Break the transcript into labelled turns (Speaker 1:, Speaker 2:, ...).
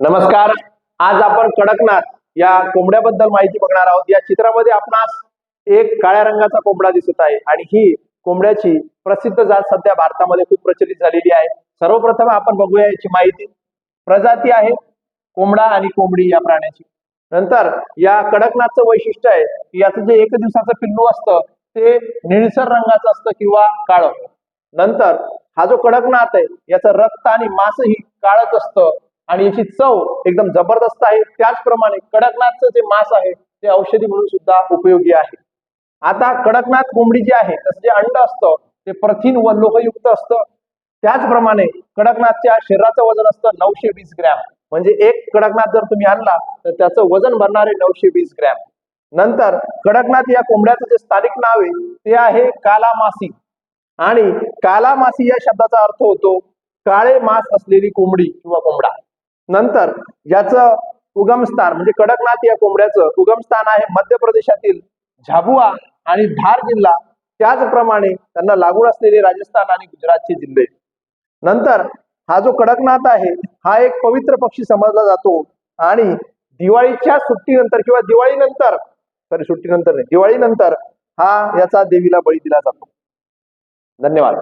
Speaker 1: नमस्कार. आज आपण कडकनाथ या कोंबड्याबद्दल माहिती बघणार आहोत. या चित्रामध्ये आपणास एक काळ्या रंगाचा कोंबडा दिसत आहे आणि ही कोंबड्याची प्रसिद्ध जात सध्या भारतामध्ये खूप प्रचलित झालेली आहे. सर्वप्रथम आपण बघूया याची माहिती. प्रजाती आहे कोंबडा आणि कोंबडी या प्राण्याची. नंतर या कडकनाथचं वैशिष्ट्य आहे की याचं जे एक दिवसाचं पिल्लू असतं ते निळसर रंगाचं असतं किंवा काळं. नंतर हा जो कडकनाथ आहे याचं रक्त आणि मांसही काळच असतं. आणि याची चव एकदम जबरदस्त आहे. त्याचप्रमाणे कडकनाथचं जे मांस आहे ते औषधी म्हणून सुद्धा उपयोगी आहे. आता कडकनाथ कोंबडी जी आहे त्याचं जे अंड असतं ते प्रथिन व लोहयुक्त असतं. त्याचप्रमाणे कडकनाथच्या शरीराचं वजन असतं नऊशे वीस ग्रॅम. म्हणजे एक कडकनाथ जर तुम्ही आणला तर त्याचं वजन भरणारे नऊशे वीस ग्रॅम. नंतर कडकनाथ या कोंबड्याचं जे स्थानिक नाव आहे ते आहे कालामासी. आणि कालामासी या शब्दाचा अर्थ होतो काळे मास असलेली कोंबडी किंवा कोंबडा. नंतर याचं उगमस्थान म्हणजे कडकनाथ या कोंबड्याचं उगमस्थान आहे मध्य प्रदेशातील झाबुआ आणि धार जिल्हा. त्याचप्रमाणे त्यांना लागून असलेले राजस्थान आणि गुजरातचे जिल्हे. नंतर हा जो कडकनाथ आहे हा एक पवित्र पक्षी समजला जातो. आणि दिवाळीच्या सुट्टीनंतर किंवा दिवाळीनंतर सॉरी सुट्टीनंतर नाही दिवाळीनंतर हा याचा देवीला बळी दिला जातो. धन्यवाद.